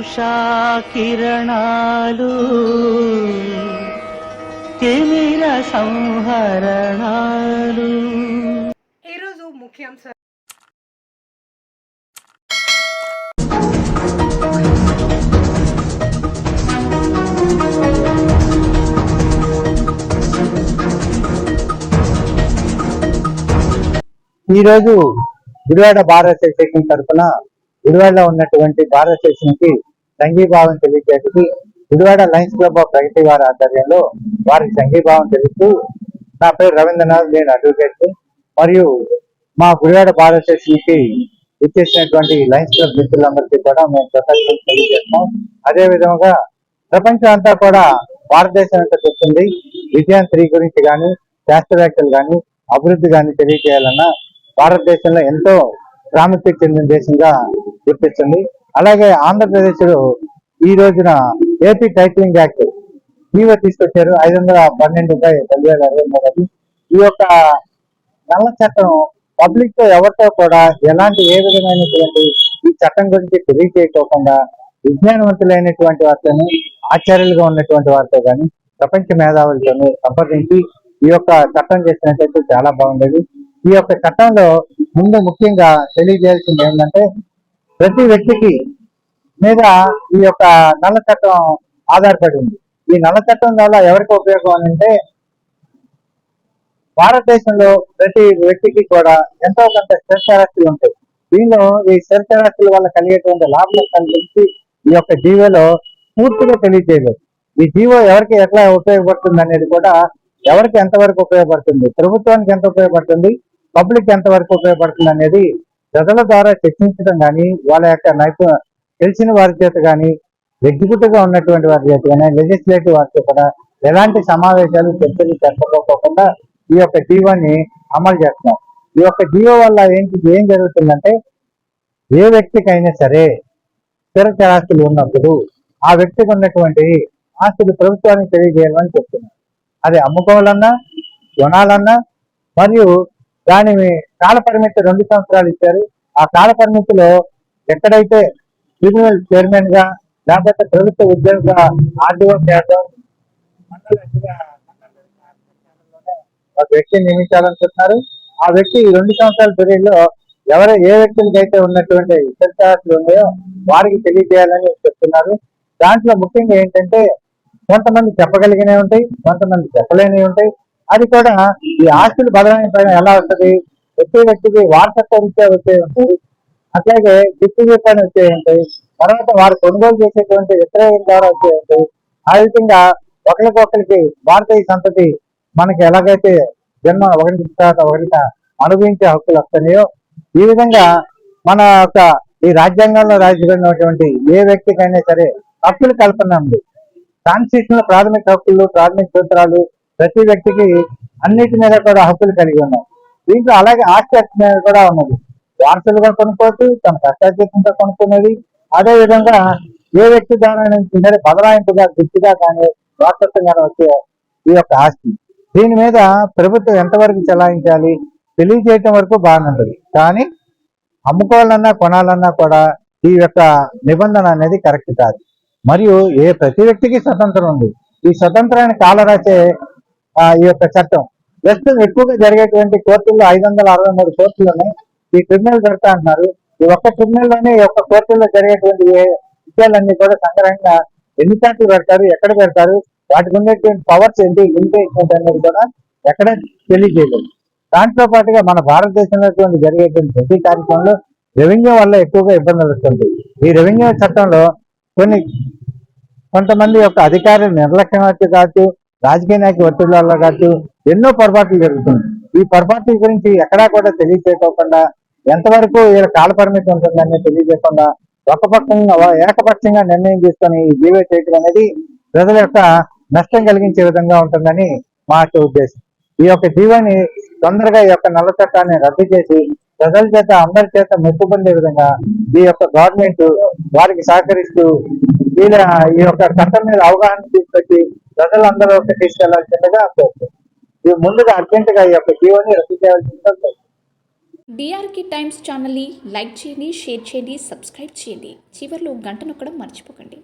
ఉషా కిరణాలు తిమిర సంహరణాలు. ఈరోజు ముఖ్యాంశాలు ఈ రోజు గుడివాడ భారత సెక్షన్ తరఫున గుడివాడలో ఉన్నటువంటి భారత సెక్షన్కి సంఘీభావం తెలియజేసి Gudivada lions club of Pragathi వారి ఆధ్వర్యంలో వారికి సంఘీభావం తెలుపుతూ నా పేరు రవీంద్రనాథ్ నేను అడ్వకేట్ మరియు మా గుడివాడ భారత సెక్షన్ ఇచ్చేసినటువంటి లయన్స్ క్లబ్ మిత్రులందరికీ కూడా మేము కృతజ్ఞతలు తెలియజేస్తాం అదే విధంగా ప్రపంచం అంతా కూడా భారతదేశం అంతా చూస్తుంది విజయం త్రీ గురించి కానీ శాస్త్రవేత్తలు కానీ అభివృద్ధి కానీ తెలియజేయాలన్నా భారతదేశంలో ఎంతో ప్రాముఖ్యత చెందిన దేశంగా గుర్తిస్తుంది. అలాగే ఆంధ్రప్రదేశ్లో ఈ రోజున ఏపీ టైటిలింగ్ యాక్ట్ ఈవో తీసుకొచ్చారు. ఐదు వందల పన్నెండు బై రెండు వేల ఇరవై ఈ యొక్క నల్ల చట్టం పబ్లిక్తో ఎవరితో కూడా ఎలాంటి ఏ విధమైనటువంటి ఈ చట్టం గురించి తెలియజేయకోకుండా విజ్ఞానవంతులైనటువంటి వారితోని ఆచార్యులుగా ఉన్నటువంటి వారితో కానీ ప్రపంచ మేధావులతోని సంప్రదించి ఈ యొక్క చట్టం చేసినట్టయితే చాలా బాగుండేది. ఈ యొక్క చట్టంలో ముందు ముఖ్యంగా తెలియజేయాల్సింది ఏంటంటే ప్రతి వ్యక్తికి మీద ఈ యొక్క నల్ల చట్టం ఆధారపడి ఉంది. ఈ నల్ల చట్టం వల్ల ఎవరికి ఉపయోగం అని అంటే భారతదేశంలో ప్రతి వ్యక్తికి కూడా ఎంతో కొంత స్థిరచరాస్తులు ఉంటాయి. దీనిలో ఈ స్థిరచరాస్తుల వల్ల కలిగేటువంటి లాభాల గురించి ఈ యొక్క జీవోలో పూర్తిగా తెలియజేయలేదు. ఈ జీవో ఎవరికి ఎట్లా ఉపయోగపడుతుంది అనేది కూడా ఎవరికి ఎంతవరకు ఉపయోగపడుతుంది? ప్రభుత్వానికి ఎంత ఉపయోగపడుతుంది? పబ్లిక్ ఎంతవరకు ఉపయోగపడుతుంది అనేది ప్రజల ద్వారా చర్చించడం కానీ వాళ్ళ యొక్క నైపు తెలిసిన వారి చేత కానీ ఎగ్జిక్యూటివ్గా ఉన్నటువంటి వారి చేత కానీ లెజిస్లేటివ్ వారితో కూడా ఎలాంటి సమావేశాలు చర్చలు జరపకపోకుండా ఈ యొక్క జీవోని అమలు చేస్తున్నాం ఈ యొక్క జీవో వల్ల ఏంటి ఏం జరుగుతుందంటే ఏ వ్యక్తికైనా సరే స్థిర చరాస్తులు ఉన్నప్పుడు ఆ వ్యక్తికి ఉన్నటువంటి ఆస్తులు ప్రభుత్వానికి తెలియజేయాలని చెప్తున్నారు. అది అమ్ముకోవాలన్నా కొనాలన్నా మరియు దాని కాల పరిమితి రెండు సంవత్సరాలు ఇచ్చారు. ఆ కాల పరిమితిలో ఎక్కడైతే ట్రిబ్యునల్ చైర్మన్గా లేకపోతే ప్రభుత్వ ఉద్యోగ ఆర్డీఓ చేద్దాం ఒక వ్యక్తిని నియమించాలనుకుంటున్నారు ఆ వ్యక్తి ఈ రెండు సంవత్సరాల పీరియడ్లో ఎవరు ఏ వ్యక్తులకి అయితే ఉన్నటువంటి ఇతరులు ఉన్నాయో వారికి తెలియజేయాలని చెప్తున్నారు. దాంట్లో ముఖ్యంగా ఏంటంటే కొంతమంది చెప్పగలిగినవి ఉంటాయి కొంతమంది చెప్పలేనివి ఉంటాయి. అది కూడా ఈ ఆస్తులు బలమైన పైన ఎలా వస్తుంది ప్రతి వ్యక్తికి వారసత్వ రీత్యా వచ్చే ఉంటాయి అట్లాగే డిస్ట్రిబ్యూట్ పైన వచ్చే ఉంటాయి తర్వాత వారు కొనుగోలు చేసేటువంటి విక్రయం ద్వారా వచ్చే ఉంటాయి ఆ విధంగా ఒకరికొకరికి భారతీయ సంతతి మనకి ఎలాగైతే జన్మ ఒకరి తర్వాత ఒకరికి అనుభవించే హక్కులు వస్తున్నాయో ఈ విధంగా మన యొక్క ఈ రాజ్యాంగంలో రాసినటువంటి ఏ వ్యక్తికైనా సరే హక్కులు కల్పన ఉంది. కాన్స్టిట్యూషన్లో ప్రాథమిక హక్కులు ప్రాథమిక సూత్రాలు ప్రతి వ్యక్తికి అన్నిటి మీద కూడా హక్కులు కలిగి ఉన్నాయి దీంట్లో అలాగే ఆస్తి హక్కు మీద కూడా ఉన్నది. వారసులుగా కొనుక్కోవచ్చు తన కష్టార్జితంతో కొనుక్కునేది అదే విధంగా ఏ వ్యక్తి ద్వారా నుంచి సరే బదలాయింపుగా గుర్తుగా కానీ వారసత్వంగా వచ్చే ఈ యొక్క ఆస్తి. దీని మీద ప్రభుత్వం ఎంతవరకు చెలాయించాలి? తెలియజేయటం వరకు బాగుంటుంది కానీ అమ్ముకోవాలన్నా కొనాలన్నా కూడా ఈ యొక్క నిబంధన అనేది కరెక్ట్ కాదు. మరియు ఏ ప్రతి వ్యక్తికి స్వతంత్రం ఉంది. ఈ స్వతంత్రాన్ని కాలరాసే ఈ యొక్క చట్టం. ప్రస్తుతం ఎక్కువగా జరిగేటువంటి కోర్టుల్లో ఐదు వందల అరవై మూడు కోర్టులోనే ఈ క్రిమినల్ పెడతా అంటున్నారు. ఈ ఒక్క క్రిమినల్లోనే ఈ ఒక్క కోర్టుల్లో జరిగేటువంటి విషయాలన్నీ కూడా సంగ్రహంగా ఎన్ని సార్లు పెడతారు ఎక్కడ పెడతారు వాటికి ఉండేటువంటి పవర్స్ ఏంటి లిమిటేషన్స్ అనేది కూడా ఎక్కడ తెలియజేయలేదు. దాంట్లో పాటుగా మన భారతదేశంలో జరిగేటువంటి ప్రతి కార్యక్రమంలో రెవెన్యూ వల్ల ఎక్కువగా ఇబ్బందులు వస్తుంది ఈ రెవెన్యూ చట్టంలో కొన్ని కొంతమంది యొక్క అధికారులు నిర్లక్ష్యం వచ్చి కావచ్చు రాజకీయ నాయకుల ఒత్తిళ్ళలో కాదు ఎన్నో పొరపాట్లు జరుగుతుంది ఈ పొరపాట్ల గురించి ఎక్కడా కూడా తెలియజేయకోకుండా ఎంతవరకు వీళ్ళ కాల పరిమితి ఉంటుందని తెలియజేయకుండా ఒకపక్షంగా ఏకపక్షంగా నిర్ణయం తీసుకొని ఈ జీవో చేయటం అనేది ప్రజల యొక్క నష్టం కలిగించే విధంగా ఉంటుందని మా యొక్క ఉద్దేశం. ఈ యొక్క జీవోని తొందరగా ఈ యొక్క నల్ల చట్టాన్ని రద్దు చేసి ప్రజల చేత అందరి చేత మెప్పు పొందే విధంగా ఈ యొక్క గవర్నమెంట్ వారికి సహకరిస్తూ వీళ్ళ ఈ యొక్క చట్టం మీద అవగాహన తీసుకొచ్చి ప్రజలందరూ ఒకటి తీసుకెళ్ళాల్సిందిగా ఇవి ముందుగా అర్జెంట్గా ఈ యొక్క జీవోని రద్దు చేయాల్సిందిగా డిఆర్కే టైమ్స్ ఛానల్ని లైక్ చేయండి షేర్ చేయండి సబ్స్క్రైబ్ చేయండి. చివరిలో గంట నొక్కడం మర్చిపోకండి.